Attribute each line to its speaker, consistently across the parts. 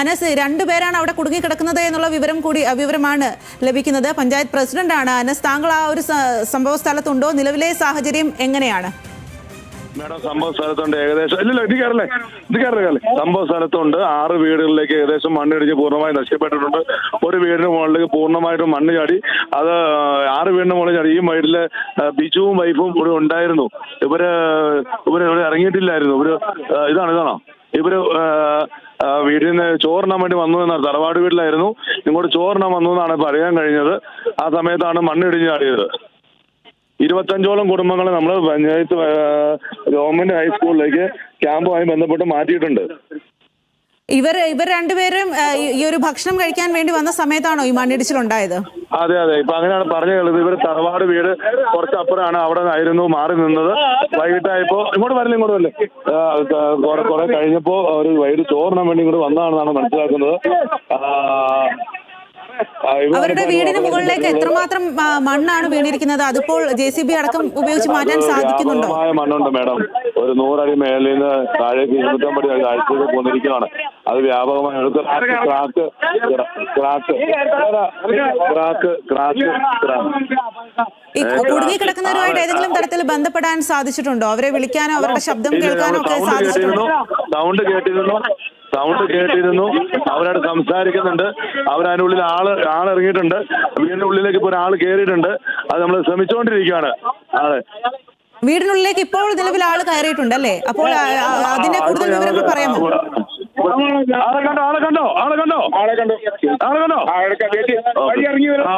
Speaker 1: അനസ് രണ്ടുപേരാണ് അവിടെ കുടുങ്ങിക്കിടക്കുന്നത് എന്നുള്ള വിവരം കൂടി വിവരമാണ് ലഭിക്കുന്നത്. പഞ്ചായത്ത് പ്രസിഡന്റാണ് അനസ്. താങ്കൾ ആ ഒരു സംഭവ സ്ഥലത്തുണ്ടോ? നിലവിലെ സാഹചര്യം എങ്ങനെയാണ്?
Speaker 2: മേഡം സംഭവ സ്ഥലത്തുണ്ട് ഏകദേശം. ഇല്ലല്ലോ ഇത് കയറല്ലേ ഇത് സംഭവ സ്ഥലത്തുണ്ട്. ആറ് വീടുകളിലേക്ക് ഏകദേശം മണ്ണിടിച്ച് പൂർണമായി നഷ്ടപ്പെട്ടിട്ടുണ്ട് ഒരു വീടിന് മുകളിലേക്ക് പൂർണമായിട്ടും മണ്ണ് ചാടി. അത് ആറ് വീടിന് മുകളിൽ ചാടി. ഈ വീട്ടിൽ ബിജുവും വൈഫും ഇവിടെ ഉണ്ടായിരുന്നു. ഇവർ ഇവർ ഇവിടെ ഇറങ്ങിയിട്ടില്ലായിരുന്നു. ഇവർ ഇതാണ് ഇതാണോ? ഇവർ വീടിന് ചോറിനാൻ വേണ്ടി വന്നു എന്നാണ്. തറവാട് വീട്ടിലായിരുന്നു. ഇങ്ങോട്ട് ചോറിനാൻ വന്നു എന്നാണ് ഇപ്പൊ അറിയാൻ കഴിഞ്ഞത്. ആ സമയത്താണ് മണ്ണിടിഞ്ഞ് ചാടിയത്. ഇരുപത്തഞ്ചോളം കുടുംബങ്ങളെ നമ്മൾ പഞ്ചായത്ത് ഗവൺമെന്റ് ഹൈസ്കൂളിലേക്ക് ക്യാമ്പുമായി ബന്ധപ്പെട്ട് മാറ്റിയിട്ടുണ്ട്.
Speaker 1: ഇവർ ഇവർ രണ്ടുപേരും ഈ- ഒരു ഭക്ഷണം കഴിക്കാൻ വേണ്ടി വന്ന സമയത്താണോ ഈ മണ്ണിടിച്ചിൽ മണ്ണിടിച്ചിലുണ്ടായത്
Speaker 2: അതെ അതെ. ഇപ്പൊ അങ്ങനെയാണ് പറഞ്ഞു കേട്ടത് ഇവർ തറവാട് വീട് കുറച്ചപ്പുറമാണ്. അവിടെ ആയിരുന്നു മാറി നിന്നത്. വൈകിട്ടായപ്പോ ഇങ്ങോട്ട് വരില്ല ഇങ്ങോട്ട് വരില്ല? കുറെ കുറെ കഴിഞ്ഞപ്പോ ഒരു വൈകിട്ട് ചോറിനാൻ വേണ്ടി ഇങ്ങോട്ട് വന്നതാണെന്നാണ് മനസ്സിലാക്കുന്നത്.
Speaker 1: അവരുടെ വീടിന് മുകളിലേക്ക് എത്രമാത്രം മണ്ണാണ് വീണിരിക്കുന്നത്? അതിപ്പോൾ ജെ സി ബി അടക്കം ഉപയോഗിച്ച് മാറ്റാൻ സാധിക്കുന്നുണ്ടോ?
Speaker 2: മണ്ണുണ്ട് മേഡം. ഒരു നൂറടി മേളിൽ നിന്ന് താഴേക്ക് ഇരുന്നൂറ്റമ്പത് അടി താഴ്ചയിൽ പോന്നിരിക്കുകയാണ്. അത് വ്യാപകമായി ഒരു ക്രാക്ക് ക്രാക്ക് ക്രാക്ക് ക്രാക്ക്
Speaker 1: ഈ കുടുങ്ങിക്കിടക്കുന്നവരുമായിട്ട് ഏതെങ്കിലും തരത്തിൽ ബന്ധപ്പെടാൻ സാധിച്ചിട്ടുണ്ടോ? അവരെ വിളിക്കാനോ അവരുടെ ശബ്ദം കേൾക്കാനോ ഒക്കെ സാധിച്ചിട്ടുണ്ടോ?
Speaker 2: കേട്ടിരുന്നു. സൗണ്ട് കേട്ടിരുന്നു. സൗണ്ട് കേട്ടിരുന്നു. അവരോട് സംസാരിക്കുന്നുണ്ട്. അവരതിനുള്ളിൽ ആൾ ആളിറങ്ങിയിട്ടുണ്ട്. വീടിന്റെ ഉള്ളിലേക്ക് ഇപ്പൊ ഒരാൾ കയറിയിട്ടുണ്ട്. അത് നമ്മൾ ശ്രമിച്ചുകൊണ്ടിരിക്കുകയാണ്. ആൾ.
Speaker 1: വീടിനുള്ളിലേക്ക് ഇപ്പോൾ നിലവിൽ ആൾ കയറിയിട്ടുണ്ട് അല്ലേ? അപ്പോൾ അതിന്റെ കൂടുതൽ വിവരങ്ങൾ പറയാമോ?
Speaker 2: ആളെ കണ്ടോ? ആളെ കണ്ടോ? ആളെ കണ്ടോ?
Speaker 3: ആളെ കണ്ടോ?
Speaker 2: ആളെ കണ്ടോ?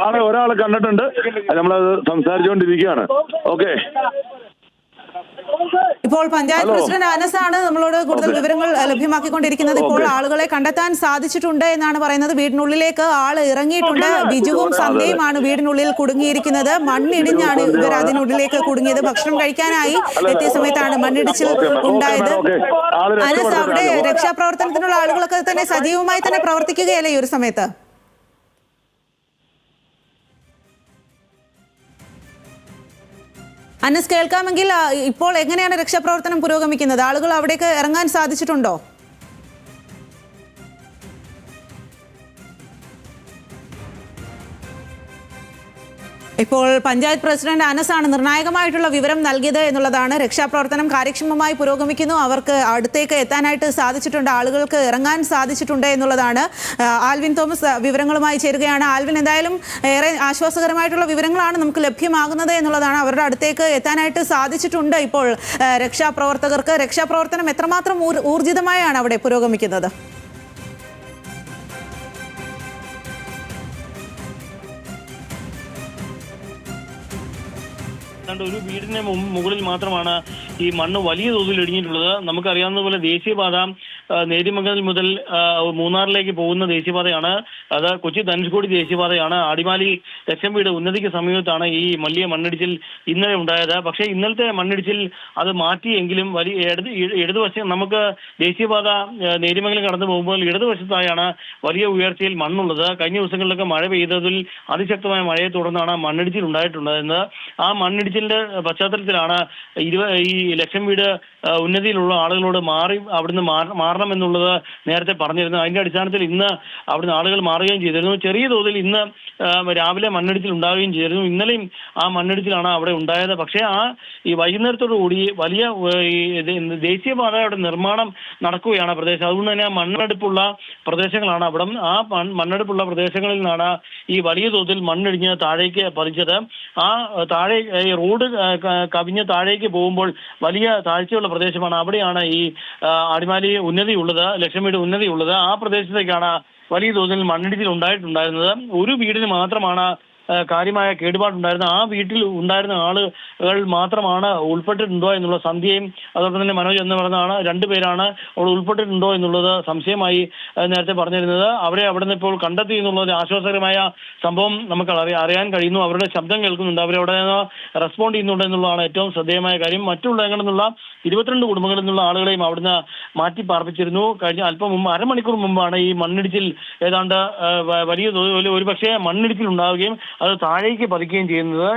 Speaker 2: ആളെ ഒരാളെ കണ്ടിട്ടുണ്ട്. നമ്മളത് സംസാരിച്ചുകൊണ്ടിരിക്കുകയാണ് ഓക്കെ.
Speaker 1: ഇപ്പോൾ പഞ്ചായത്ത്. പ്രസിഡന്റ് അനസാണ് നമ്മളോട് കൂടുതൽ വിവരങ്ങൾ ലഭ്യമാക്കിക്കൊണ്ടിരിക്കുന്നത്. ഇപ്പോൾ ആളുകളെ കണ്ടെത്താൻ സാധിച്ചിട്ടുണ്ട് എന്നാണ് പറയുന്നത്. വീടിനുള്ളിലേക്ക് ആൾ ഇറങ്ങിയിട്ടുണ്ട്. ബിജുവും സന്ധ്യയുമാണ് വീടിനുള്ളിൽ കുടുങ്ങിയിരിക്കുന്നത്. മണ്ണിടിഞ്ഞാണ് ഇവർ അതിനുള്ളിലേക്ക് കുടുങ്ങിയത്. ഭക്ഷണം കഴിക്കാനായി എത്തിയ സമയത്താണ് മണ്ണിടിച്ചിൽ ഉണ്ടായത്. അനസ് അവിടെ രക്ഷാപ്രവർത്തനത്തിനുള്ള ആളുകളൊക്കെ തന്നെ സജീവമായി തന്നെ പ്രവർത്തിക്കുകയല്ലേ ഈ ഒരു സമയത്ത്? അനസ് കേൾക്കാമെങ്കിൽ ഇപ്പോൾ എങ്ങനെയാണ് രക്ഷാപ്രവർത്തനം പുരോഗമിക്കുന്നത്? ആളുകൾ അവിടേക്ക് ഇറങ്ങാൻ സാധിച്ചിട്ടുണ്ടോ? ഇപ്പോൾ പഞ്ചായത്ത് പ്രസിഡന്റ് അനസാണ് നിർണായകമായിട്ടുള്ള വിവരം നൽകിയത് എന്നുള്ളതാണ് രക്ഷാപ്രവർത്തനം കാര്യക്ഷമമായി പുരോഗമിക്കുന്നു. അവർക്ക് അടുത്തേക്ക് എത്താനായിട്ട് സാധിച്ചിട്ടുണ്ട്. ആളുകൾക്ക് ഇറങ്ങാൻ സാധിച്ചിട്ടുണ്ട് എന്നുള്ളതാണ്. ആൽവിൻ തോമസ് വിവരങ്ങളുമായി ചേരുകയാണ്. ആൽവിൻ എന്തായാലും ഏറെ ആശ്വാസകരമായിട്ടുള്ള വിവരങ്ങളാണ് നമുക്ക് ലഭ്യമാകുന്നത് എന്നുള്ളതാണ്. അവരുടെ അടുത്തേക്ക് എത്താനായിട്ട് സാധിച്ചിട്ടുണ്ട് ഇപ്പോൾ രക്ഷാപ്രവർത്തകർക്ക്. രക്ഷാപ്രവർത്തനം എത്രമാത്രം ഊർ- ഊർജിതമായാണ് അവിടെ പുരോഗമിക്കുന്നത്?
Speaker 4: ഏതാണ്ട് ഒരു വീടിന് മുകളിൽ മാത്രമാണ് ഈ മണ്ണ് വലിയ തോതിൽ ഇടിഞ്ഞിട്ടുള്ളത്. നമുക്കറിയാവുന്നതുപോലെ ദേശീയപാത ആ, നേര്യമംഗൽ മുതൽ മൂന്നാറിലേക്ക് പോകുന്ന ദേശീയപാതയാണ്. അത് കൊച്ചി ധനുഷ്കോടി ദേശീയപാതയാണ്. അടിമാലി ലക്ഷം വീട് ഉന്നതിക്ക് സമീപത്താണ് ഈ മല്ലിയ മണ്ണിടിച്ചിൽ ഇന്നലെ ഉണ്ടായത്. പക്ഷേ ഇന്നലത്തെ മണ്ണിടിച്ചിൽ അത് മാറ്റിയെങ്കിലും വലിയ ഇടത് ഇടതുവശം നമുക്ക് ദേശീയപാത നേരിമംഗലം കടന്നു പോകുമ്പോൾ ഇടതുവശത്തായാണ് വലിയ ഉയർച്ചയിൽ മണ്ണുള്ളത്. കഴിഞ്ഞ ദിവസങ്ങളിലൊക്കെ മഴ പെയ്തതിൽ അതിശക്തമായ മഴയെ തുടർന്നാണ് മണ്ണിടിച്ചിൽ ഉണ്ടായിട്ടുണ്ടായിരുന്നത്. ആ മണ്ണിടിച്ചിലിന്റെ പശ്ചാത്തലത്തിലാണ് ഈ ലക്ഷം വീട് ഉന്നതിയിലുള്ള ആളുകളോട് മാറി അവിടുന്ന് മാറ- മാറണം എന്നുള്ളത് നേരത്തെ പറഞ്ഞിരുന്നു. അതിന്റെ അടിസ്ഥാനത്തിൽ ഇന്ന് അവിടുന്ന് ആളുകൾ മാറുകയും ചെയ്തിരുന്നു. ചെറിയ തോതിൽ ഇന്ന് രാവിലെ മണ്ണിടിച്ചിൽ ഉണ്ടാവുകയും ചെയ്തിരുന്നു. ഇന്നലെയും ആ മണ്ണിടിച്ചിലാണ് അവിടെ ഉണ്ടായത്. പക്ഷേ ആ ഈ വൈകുന്നേരത്തോടു കൂടി വലിയ ദേശീയപാതയുടെ നിർമ്മാണം നടക്കുകയാണ് പ്രദേശം. അതുകൊണ്ട് തന്നെ ആ മണ്ണെടുപ്പുള്ള പ്രദേശങ്ങളാണ് അവിടെ. ആ മണ്ണെടുപ്പുള്ള പ്രദേശങ്ങളിൽ നിന്നാണ് ഈ വലിയ തോതിൽ മണ്ണിടിഞ്ഞ് താഴേക്ക് പതിച്ചത്. ആ താഴെ ഈ റോഡ് കവിഞ്ഞ് താഴേക്ക് പോകുമ്പോൾ വലിയ താഴ്ചയുള്ള പ്രദേശമാണ്. അവിടെയാണ് ഈ അടിമാലി ഉന്നതി ഉള്ളത് ലക്ഷ്മിയുടെ ഉന്നതി ഉള്ളത് ആ പ്രദേശത്തേക്കാണ് വലിയ തോതിൽ മണ്ണിടിച്ചിൽ ഉണ്ടായിട്ടുണ്ടായിരുന്നത്. ഒരു വീടിന് മാത്രമാണ് കാര്യമായ കേടുപാടുണ്ടായിരുന്നത്. ആ വീട്ടിൽ ഉണ്ടായിരുന്ന ആളുകൾ മാത്രമാണ് ഉൾപ്പെട്ടിട്ടുണ്ടോ എന്നുള്ള സന്ധ്യയും അതോടൊപ്പം തന്നെ മനോജ് എന്ന് പറയുന്നതാണ് രണ്ടുപേരാണ് അവിടെ ഉൾപ്പെട്ടിട്ടുണ്ടോ എന്നുള്ളത് സംശയമായി നേരത്തെ പറഞ്ഞിരുന്നത്. അവരെ അവിടെ നിന്ന് ഇപ്പോൾ കണ്ടെത്തി എന്നുള്ള ഒരു ആശ്വാസകരമായ സംഭവം നമുക്ക് അറിയാൻ കഴിയുന്നു. അവരുടെ ശബ്ദം കേൾക്കുന്നുണ്ട്. അവരവിടെ നിന്ന് റെസ്പോണ്ട് ചെയ്യുന്നുണ്ട് എന്നുള്ളതാണ് ഏറ്റവും ശ്രദ്ധേയമായ കാര്യം. മറ്റുള്ള നിന്നുള്ള ഇരുപത്തിരണ്ട് കുടുംബങ്ങളിൽ നിന്നുള്ള ആളുകളെയും അവിടുന്ന് മാറ്റി പാർപ്പിച്ചിരുന്നു. കഴിഞ്ഞ അല്പം മുമ്പ് അരമണിക്കൂർ മുമ്പാണ് ഈ മണ്ണിടിച്ചിൽ ഏതാണ്ട് വലിയ തോതിൽ ഒരു പക്ഷേ മണ്ണിടിച്ചിൽ ഉണ്ടാവുകയും അത് താഴേക്ക് പതിക്കുകയും ചെയ്യുന്നത്.